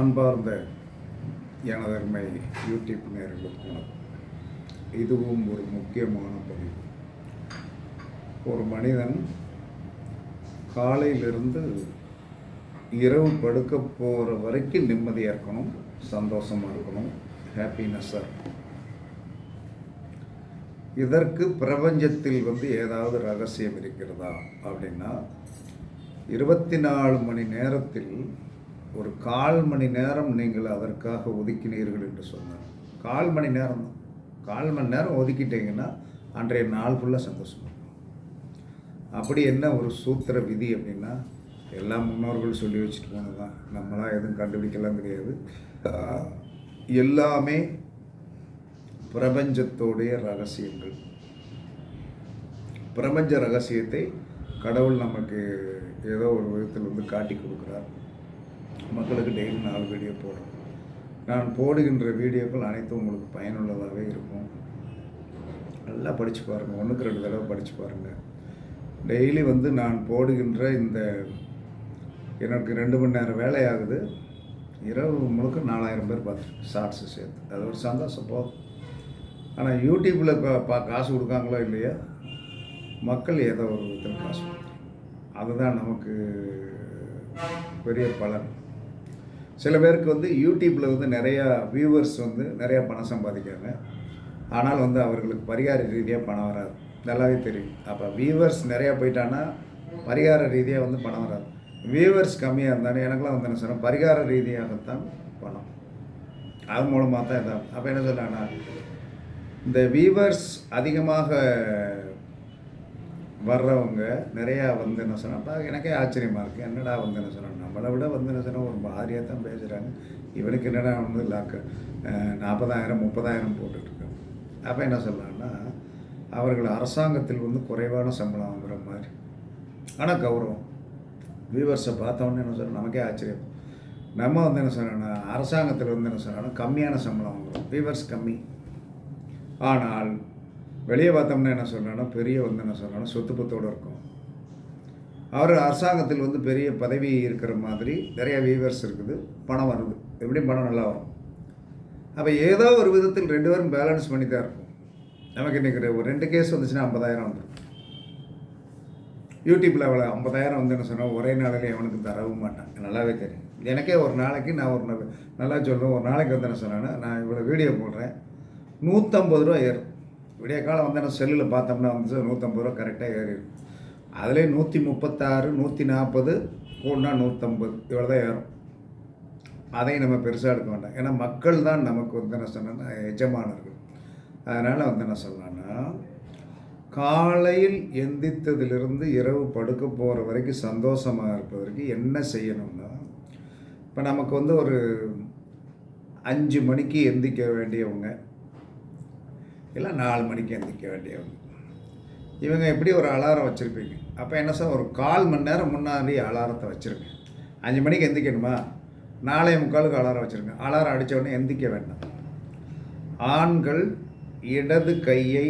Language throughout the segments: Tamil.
அன்பார்ந்த எனதர்மை யூடியூப் நேர்களுக்கு வணக்கம். இதுவும் ஒரு முக்கியமான பதிவு. ஒரு மனிதன் காலையிலிருந்து இரவு படுக்க போகிற வரைக்கும் நிம்மதியாக இருக்கணும் சந்தோஷமாக இருக்கணும் ஹாப்பினஸ்ஸாக இருக்கணும். இதற்கு பிரபஞ்சத்தில் வந்து ஏதாவது ரகசியம் இருக்கிறதா அப்படின்னா இருபத்தி நாலு மணி நேரத்தில் ஒரு கால் மணி நேரம் நீங்கள் அதற்காக ஒதுக்கினீர்கள் என்று சொன்னார். கால் மணி நேரம் தான். கால் மணி நேரம் ஒதுக்கிட்டீங்கன்னா அன்றைய நாள் ஃபுல்லாக சந்தோஷம் அப்படி என்ன ஒரு சூத்திர விதி அப்படின்னா எல்லா முன்னோர்கள் சொல்லி வச்சுட்டு போனது தான் நம்மளாம் எதுவும் கண்டுபிடிக்கலாம் கிடையாது. எல்லாமே பிரபஞ்சத்தோடைய ரகசியங்கள். பிரபஞ்ச ரகசியத்தை கடவுள் நமக்கு ஏதோ ஒரு விதத்தில் வந்து காட்டி கொடுக்குறார். மக்களுக்கு டெய்லி நாலு வீடியோ போடுறோம். நான் போடுகின்ற வீடியோக்கள் அனைத்தும் உங்களுக்கு பயனுள்ளதாகவே இருக்கும். நல்லா படித்து பாருங்கள் ஒன்றுக்கு ரெண்டு தடவை படித்து பாருங்கள் டெய்லி வந்து நான் போடுகின்ற இந்த எனக்கு ரெண்டு மணி நேரம் வேலையாகுது. இரவு முழுக்க நாலாயிரம் பேர் பார்த்துருக்கு ஷார்ட்ஸு சேர்த்து. அது ஒரு சந்தோஷம் போதும். ஆனால் யூடியூப்பில் பா காசு கொடுக்காங்களோ இல்லையா மக்கள் ஏதோ ஒரு விதத்தில் காசு அதுதான் நமக்கு பெரிய பலன். சில பேருக்கு வந்து யூடியூப்பில் வந்து நிறையா வியூவர்ஸ் வந்து நிறையா பணம் சம்பாதிக்கிறாங்க. ஆனால் வந்து அவர்களுக்கு பரிகார ரீதியாக பணம் வராது. நல்லாவே தெரியும். அப்போ வியூவர்ஸ் நிறையா போயிட்டான்னா பரிகார ரீதியாக வந்து பணம் வராது. வியூவர்ஸ் கம்மியாக இருந்தாலும் எனக்குலாம் வந்து என்ன சொன்னால் பரிகார ரீதியாகத்தான் பணம். அது மூலமாக தான் இதாகும். அப்போ என்ன சொல்கிறாங்கன்னா இந்த வியூவர்ஸ் அதிகமாக வர்றவங்க நிறையா வந்து என்ன சொன்னாப்பா எனக்கே ஆச்சரியமாக இருக்குது என்னடா வந்து என்ன சொன்னான் நம்மளை விட வந்து என்ன சொன்னால் ஒரு மாதிரியாக தான் பேசுகிறாங்க இவனுக்கு என்னடா வந்து லாக்கு நாற்பதாயிரம் முப்பதாயிரம் போட்டுட்ருக்காங்க அப்போ என்ன சொல்லலாம்னா அவர்கள் அரசாங்கத்தில் வந்து குறைவான சம்பளம் வாங்குற மாதிரி. ஆனால் கௌரவம். வியூவர்ஸை பார்த்தோன்னே என்ன சொல்கிறோம் நமக்கே ஆச்சரியம். நம்ம வந்து என்ன சொன்னோன்னா அரசாங்கத்தில் வந்து என்ன சொன்னாலும் கம்மியான சம்பளம் வாங்குறோம். வியூவர்ஸ் கம்மி. ஆனால் வெளியே பார்த்தோம்னா என்ன சொல்கிறேன்னா பெரிய வந்து என்ன சொல்கிறேன்னா சொத்து பத்தோடு இருக்கும். அவர் அரசாங்கத்தில் வந்து பெரிய பதவி இருக்கிற மாதிரி நிறைய வியூவர்ஸ் இருக்குது பணம் வருது. எப்படியும் பணம் நல்லா வரும். அப்போ ஏதோ ஒரு விதத்தில் ரெண்டு பேரும் பேலன்ஸ் பண்ணி தான் இருக்கும். நமக்கு இன்றைக்கி ஒரு ரெண்டு கேஸ் வந்துச்சுன்னா ஐம்பதாயிரம் வந்துடும் யூடியூப்பில் அவ்வளோ ஐம்பதாயிரம் வந்து என்ன சொன்னால் ஒரே நாளில் எவனுக்கு தரவும் மாட்டான். நல்லாவே தெரியும். எனக்கே ஒரு நாளைக்கு நான் ஒரு நல்லா சொல்லுவேன் ஒரு நாளைக்கு வந்து என்ன சொன்னேன்னா நான் இவ்வளோ வீடியோ போடுறேன். நூற்றம்பது ரூபா ஏறும். விடிய காலம் வந்து என்ன செல்லில் பார்த்தோம்னா வந்து நூற்றம்பது ரூபா கரெக்டாக ஏறிடும் அதிலே நூற்றி முப்பத்தாறு நூற்றி நாற்பது கூடனா நூற்றம்பது இவ்வளோ தான் ஏறும். அதையும் நம்ம பெருசாக எடுக்க வேண்டாம். ஏன்னா மக்கள் தான் நமக்கு வந்து என்ன சொன்னோன்னா எஜமானர்கள் அதனால் வந்து என்ன சொல்லலாம்னா காலையில் எந்தித்ததிலிருந்து இரவு படுக்க போகிற வரைக்கும் சந்தோஷமாக இருப்பதற்கு என்ன செய்யணும்னா இப்போ நமக்கு வந்து ஒரு அஞ்சு மணிக்கு எந்திக்க வேண்டியவங்க இல்லை நாலு மணிக்கு எந்திரிக்க வேண்டியவங்க இவங்க எப்படி ஒரு அலாரம் வச்சுருப்பீங்க? அப்போ என்ன சார் ஒரு கால் மணி நேரம் முன்னாடி அலாரத்தை வச்சுருங்க. அஞ்சு மணிக்கு எந்திக்கணுமா? நாளைய முக்காலுக்கு அலாரம் வச்சுருங்க. அலாரம் அடித்த உடனே எந்திக்க வேண்டாம். ஆண்கள் இடது கையை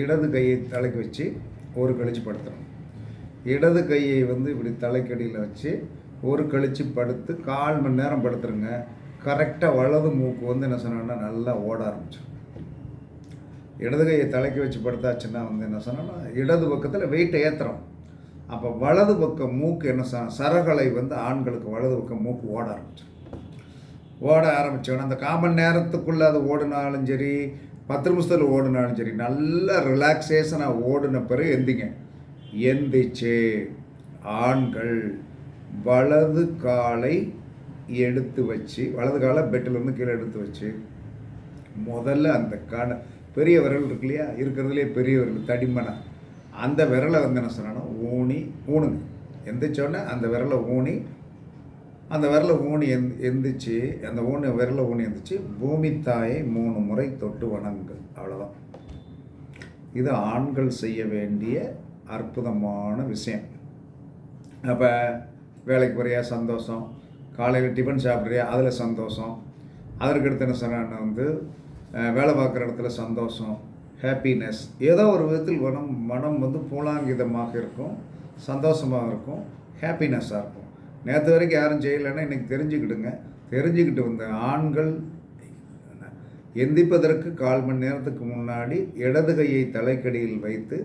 இடது கையை தலைக்கு வச்சு ஒரு கழிச்சு படுத்தணும். இடது கையை வந்து இப்படி தலைக்கடியில் வச்சு ஒரு கழிச்சு படுத்து கால் மணி நேரம் படுத்துருங்க. கரெக்டாக வலது மூக்கு வந்து என்ன சொன்னோன்னா நல்லா ஓட ஆரம்பிச்சிடும் இடது கையை தலைக்கு வச்சு படுத்தாச்சுன்னா வந்து என்ன சொன்னால் இடது பக்கத்தில் வெயிட்டை ஏற்றுறோம் அப்போ வலது பக்கம் மூக்கு என்ன சொ சரகளை வந்து ஆண்களுக்கு வலது பக்கம் மூக்கு ஓட ஆரம்பிச்சிடும். ஓட ஆரம்பித்தோன்னே அந்த காமன் நேரத்துக்குள்ளே அது ஓடினாலும் சரி பத்து நிமிஷத்தில் ஓடினாலும் சரி நல்ல ரிலாக்ஸேஷனாக ஓடின பிறகு எந்திங்க. எந்திச்சு ஆண்கள் வலது காலை எடுத்து வச்சு வலது காலை பெட்டிலேருந்து கீழே எடுத்து வச்சு முதல்ல அந்த கண பெரிய விரல் இருக்கு இல்லையா? இருக்கிறதுலே பெரிய விரல் தடிமனை. அந்த விரலை வந்து என்ன சொன்னா ஊனி ஊனுங்க. எந்திரிச்சோடனே அந்த விரலை ஊனி அந்த விரலை ஊனி எந் எந்திரிச்சு அந்த ஊனி விரலை ஊனி எந்திரிச்சு பூமி தாயை மூணு முறை தொட்டு வணங்குங்கள் அவ்வளோதான் இது ஆண்கள் செய்ய வேண்டிய அற்புதமான விஷயம். அப்போ வேலைக்கு போறியா? சந்தோஷம். காலையில் டிஃபன் சாப்பிட்றியா? அதில் சந்தோஷம். அதற்கடுத்து என்ன சொன்னான்னு வந்து வேலை பார்க்குற இடத்துல சந்தோஷம் ஹாப்பினஸ் ஏதோ ஒரு விதத்தில் மனம் மனம் வந்து பூலாங்கிதமாக இருக்கும் சந்தோஷமாக இருக்கும் ஹாப்பினஸ்ஸாக இருக்கும். நேற்று வரைக்கும் யாரும் செய்யலைன்னா இன்றைக்கி தெரிஞ்சுக்கிடுங்க. தெரிஞ்சுக்கிட்டு வந்த ஆண்கள் எந்திப்பதற்கு கால் மணி நேரத்துக்கு முன்னாடி இடது கையை தலைக்கடியில் வைத்து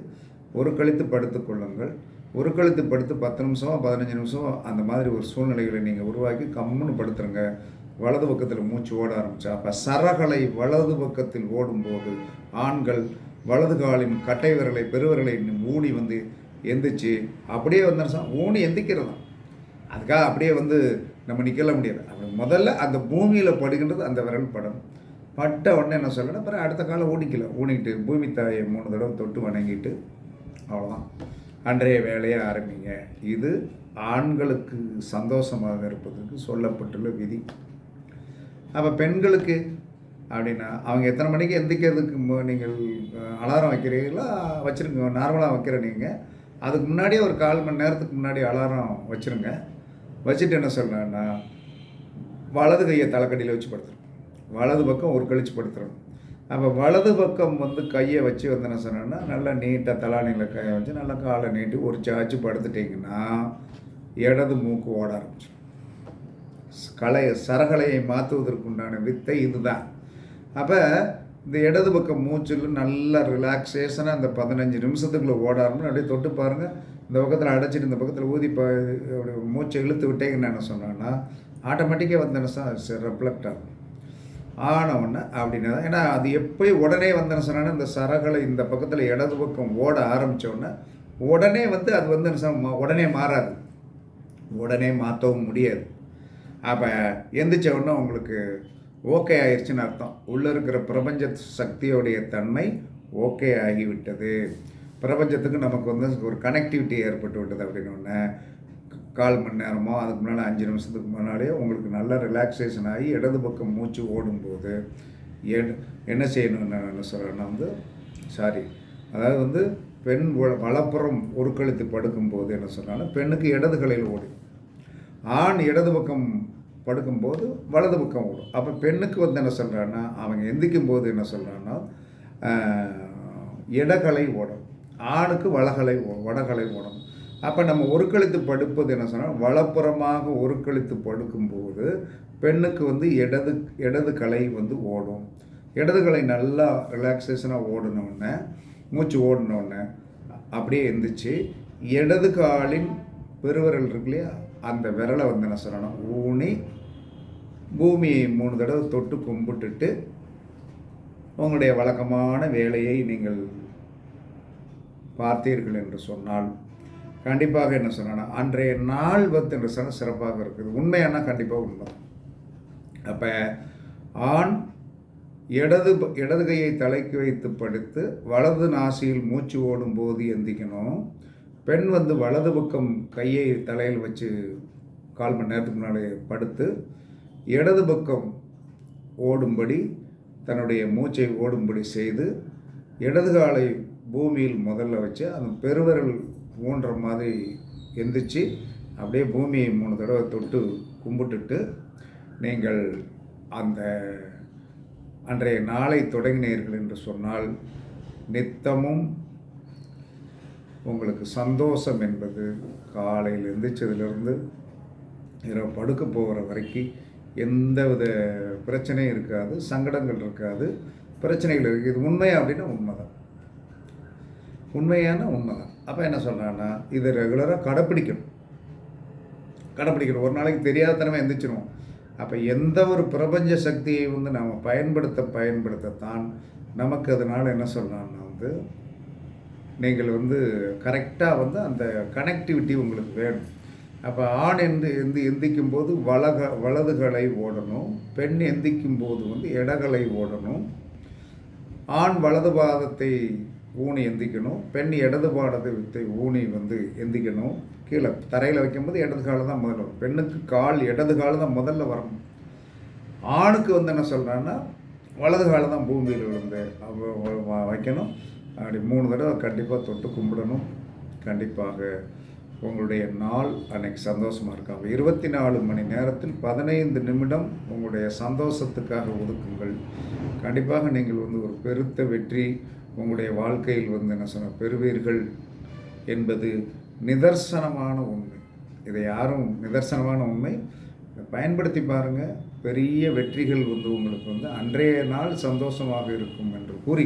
ஒரு கழித்து படுத்துக்கொள்ளுங்கள் ஒரு கழுத்து படுத்து பத்து நிமிஷமோ பதினஞ்சு நிமிஷமோ அந்த மாதிரி ஒரு சூழ்நிலைகளை நீங்கள் உருவாக்கி கம்முன்னு படுத்துருங்க. வலது பக்கத்தில் மூச்சு ஓட ஆரம்பித்தா அப்போ சரகளை வலது பக்கத்தில் ஓடும்போது ஆண்கள் வலது காலின் கட்டை விரலை பெருவிரலை ஊனி வந்து எந்திரிச்சு அப்படியே வந்து ஊனி எந்திக்கிறது தான் அதுக்காக அப்படியே வந்து நம்ம நிற்கல முடியாது. அப்படி முதல்ல அந்த பூமியில் படுகின்றது அந்த விரல் படம். பட்ட உடனே என்ன சொல்லணும் அப்புறம் அடுத்த காலம் ஊனிக்கல. ஊனிக்கிட்டு பூமி தாயை மூணு தடவை தொட்டு வணங்கிட்டு அவ்வளோதான் அன்றைய வேலையை ஆரம்பிங்க. இது ஆண்களுக்கு சந்தோஷமாக இருப்பதற்கு சொல்லப்பட்டுள்ள விதி. அப்போ பெண்களுக்கு அப்படின்னா அவங்க எத்தனை மணிக்கு எந்திக்கிறதுக்கு நீங்கள் அலாரம் வைக்கிறீங்களோ வச்சுருங்க நார்மலாக வைக்கிற நீங்கள் அதுக்கு முன்னாடியே ஒரு கால் மணி நேரத்துக்கு முன்னாடி அலாரம் வச்சுருங்க. வச்சுட்டு என்ன சொல்லணும்னா வலது கையை தலைக்கடியில் வச்சு படுத்துரும் வலது பக்கம் ஒரு கழிச்சு படுத்துறணும் அப்போ வலது பக்கம் வந்து கையை வச்சு வந்து என்ன சொன்னேன்னா நல்லா நீட்டாக தலானியில் கையை வச்சு நல்லா காலை நீட்டி ஒரு சாச்சு படுத்துட்டிங்கன்னா இடது மூக்கு ஓட ஆரம்பிச்சிடும் கலை சரகலையை மாற்றுவதற்குண்டான வித்தை இதுதான். அப்போ இந்த இடது பக்கம் மூச்சில் நல்லா ரிலாக்ஸேஷனாக அந்த பதினஞ்சு நிமிஷத்துக்குள்ளே ஓட ஆரம்பிச்சு அப்படியே தொட்டு பாருங்கள் இந்த பக்கத்தில் அடைச்சிட்டு இந்த பக்கத்தில் ஊதி ப அப்படி மூச்சை இழுத்து விட்டேங்கன்னு என்ன சொன்னேன்னா ஆட்டோமேட்டிக்காக வந்து என்ன ரெஃப்ளெக்ட் ஆகும். ஆன அப்படின்னா தான். ஏன்னா அது எப்போய் உடனே வந்தேன்னு சொன்னான்னா இந்த சரகளை இந்த பக்கத்தில் இடது பக்கம் ஓட ஆரம்பிச்ச உடனே வந்து அது வந்து மா- உடனே மாறாது. உடனே மாற்றவும் முடியாது. அப்போ எந்திரிச்ச உடனே உங்களுக்கு ஓகே ஆயிடுச்சுன்னு அர்த்தம். உள்ளே இருக்கிற பிரபஞ்ச சக்தியோடைய தன்மை ஓகே ஆகிவிட்டது. பிரபஞ்சத்துக்கு நமக்கு வந்து ஒரு கனெக்டிவிட்டி ஏற்பட்டு விட்டது அப்படின்னு ஒன்று கால் மணி நேரமோ அதுக்கு முன்னால் அஞ்சு நிமிஷத்துக்கு முன்னாடியே உங்களுக்கு நல்ல ரிலாக்ஸேஷன் ஆகி இடது பக்கம் மூச்சு ஓடும்போது என்ன செய்யணும்னு நான் என்ன சொல்கிறேன்னா வந்து சாரி அதாவது வந்து பெண் வ- வலப்புறம் ஒரு கழுத்து படுக்கும்போது என்ன சொன்னாலும் பெண்ணுக்கு இடது கலையில் ஓடும் ஆண் இடது பக்கம் படுக்கும்போது வலது பக்கம் ஓடும். அப்போ பெண்ணுக்கு வந்து என்ன சொல்கிறான்னா அவங்க எந்திக்கும் போது என்ன சொல்கிறான்னா இடகலை ஓடும். ஆணுக்கு வலகலை ஓ வடகலை ஓடும். அப்போ நம்ம ஒருக்கழித்து படுப்பது என்ன சொன்னால் வலப்புறமாக ஒருக்கழித்து படுக்கும்போது பெண்ணுக்கு வந்து இடது இடது கலை வந்து ஓடும். இடது கலை நல்லா ரிலாக்ஸேஷனாக ஓடினோடனே மூச்சு ஓடினோடனே அப்படியே எந்திரிச்சு இடது காலின் பெருவிரல் இருக்கு இல்லையா? அந்த விரலை வந்து என்ன சொல்லணும் ஊனி பூமியை மூணு தடவை தொட்டு கும்பிட்டுட்டு உங்களுடைய வழக்கமான வேலையை நீங்கள் பார்த்தீர்கள் என்று சொன்னால் கண்டிப்பாக என்ன சொன்னா அன்றைய நாள் வந்து என்று சொன்னால் சிறப்பாக இருக்குது. உண்மையானா? கண்டிப்பாக உண்மை. அப்போ ஆண் இடது ப- இடது கையை தலைக்கு வைத்து படுத்து வலது நாசியில் மூச்சு ஓடும்போது எந்திக்கணும். பெண் வந்து வலது பக்கம் கையை தலையில் வச்சு கால் மணி நேரத்துக்கு முன்னாலே படுத்து இடது பக்கம் ஓடும்படி தன்னுடைய மூச்சை ஓடும்படி செய்து இடது காலை பூமியில் முதல்ல வச்சு அந்த பெருவரல் ஊன்ற மாதிரி எந்திரிச்சு அப்படியே பூமியை மூணு தடவை தொட்டு கும்பிட்டுட்டு நீங்கள் அந்த அன்றைய நாளை தொடங்கினீர்கள் என்று சொன்னால் நித்தமும் உங்களுக்கு சந்தோஷம் என்பது காலையில் எந்திரிச்சதுலேருந்து இரவு படுக்க போகிற வரைக்கும் எந்தவித பிரச்சனையும் இருக்காது சங்கடங்கள் இருக்காது பிரச்சனைகள் இருக்குது இது உண்மையா அப்படின்னா உண்மைதான். உண்மையான உண்மைதான். அப்போ என்ன சொல்கிறான்னா இதை ரெகுலராக கடைப்பிடிக்கணும். கடைப்பிடிக்கணும். ஒரு நாளைக்கு தெரியாதனமே எந்திரிச்சிருவோம். அப்போ எந்த ஒரு பிரபஞ்ச சக்தியை வந்து நாம் பயன்படுத்த பயன்படுத்தத்தான் நமக்கு அதனால் என்ன சொல்கிறான்னா வந்து நீங்கள் வந்து கரெக்டாக வந்து அந்த கனெக்டிவிட்டி உங்களுக்கு வேணும். அப்போ ஆண் என்று எந்து எந்திக்கும் போது வலக வலதுகளை ஓடணும். பெண் எந்திக்கும் போது வந்து இடகளை ஓடணும். ஆண் வலது பாதத்தை ஊனி எந்திக்கணும். பெண் இடது பாதத்தை ஊனி வந்து எந்திக்கணும். கீழே தரையில் வைக்கும்போது இடது காலம் தான் முதல்ல வரும். பெண்ணுக்கு கால் இடது கால் தான் முதல்ல வரணும் ஆணுக்கு வந்து என்ன சொல்கிறான்னா வலது காலம் தான் பூமியில் விழுந்து வைக்கணும். அப்படி மூணு தடவை கண்டிப்பாக தொட்டு கும்பிடணும். கண்டிப்பாக உங்களுடைய நாள் அன்னைக்கு சந்தோஷமாக இருக்காங்க. இருபத்தி நாலு மணி நேரத்தில் பதினைந்து நிமிடம் உங்களுடைய சந்தோஷத்துக்காக ஒதுக்குங்கள். கண்டிப்பாக நீங்கள் வந்து ஒரு பெருத்த வெற்றி உங்களுடைய வாழ்க்கையில் வந்து என்ன சொன்ன பெறுவீர்கள் என்பது நிதர்சனமான உண்மை. இதை யாரும் நிதர்சனமான உண்மை. பயன்படுத்தி பாருங்கள் பெரிய வெற்றிகள் வந்து உங்களுக்கு வந்து அன்றைய நாள் சந்தோஷமாக இருக்கும் என்று கூறி